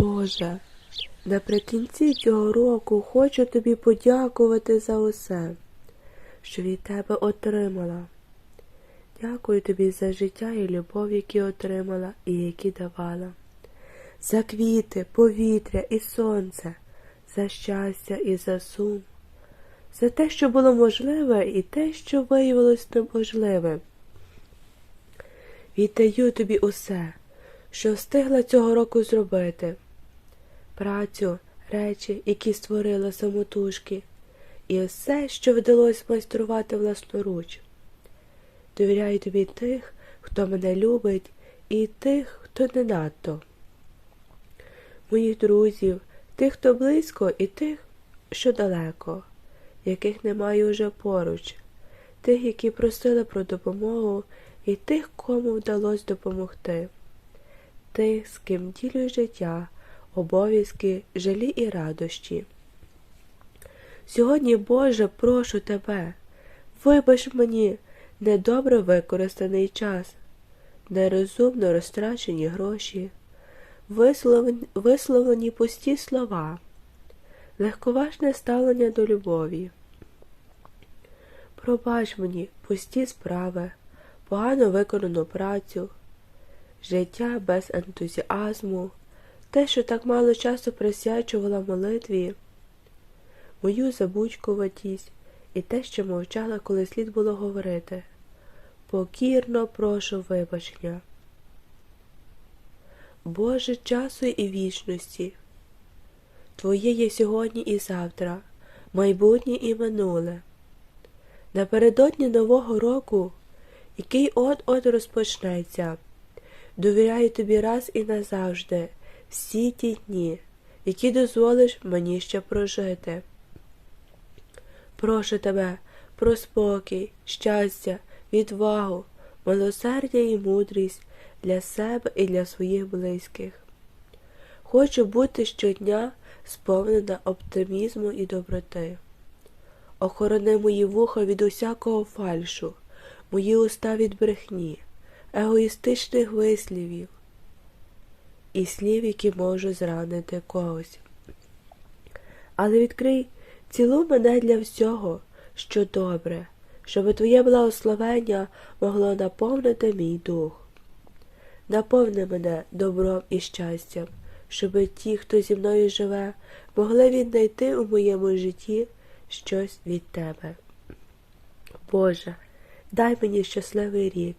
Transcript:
Боже, наприкінці цього року хочу тобі подякувати за усе, що від тебе отримала. Дякую тобі за життя і любов, які отримала і які давала, за квіти, повітря і сонце, за щастя і за сум, за те, що було можливе, і те, що виявилось неможливим. Віддаю тобі усе, що встигла цього року зробити, працю, речі, які створила самотужки, і все, що вдалося майструвати власноруч. Довіряю тобі тих, хто мене любить, і тих, хто не надто. Моїх друзів, тих, хто близько, і тих, що далеко, яких немає уже поруч, тих, які просили про допомогу, і тих, кому вдалося допомогти, тих, з ким ділю життя, обов'язки, жалі і радощі. Сьогодні, Боже, прошу тебе, вибач мені недобре використаний час, нерозумно розтрачені гроші, висловлені, висловлені пусті слова, легковажне ставлення до любові. Пробач мені пусті справи, погано виконану працю, життя без ентузіазму, те, що так мало часу присвячувала молитві, мою забудькуватість і те, що мовчала, коли слід було говорити. Покірно прошу вибачення. Боже часу і вічності, Твоє є сьогодні і завтра, майбутнє і минуле. Напередодні Нового року, який от-от розпочнеться, довіряю тобі раз і назавжди всі ті дні, які дозволиш мені ще прожити. Прошу тебе про спокій, щастя, відвагу, милосердя і мудрість для себе і для своїх близьких. Хочу бути щодня сповнена оптимізму і доброти. Охорони мої вуха від усякого фальшу, мої уста від брехні, егоїстичних вислівів і слів, які можуть зранити когось. Але відкрий цілу мене для всього, що добре, щоб Твоє благословення могло наповнити мій дух. Наповни мене добром і щастям, щоб ті, хто зі мною живе, могли віднайти у моєму житті щось від Тебе. Боже, дай мені щасливий рік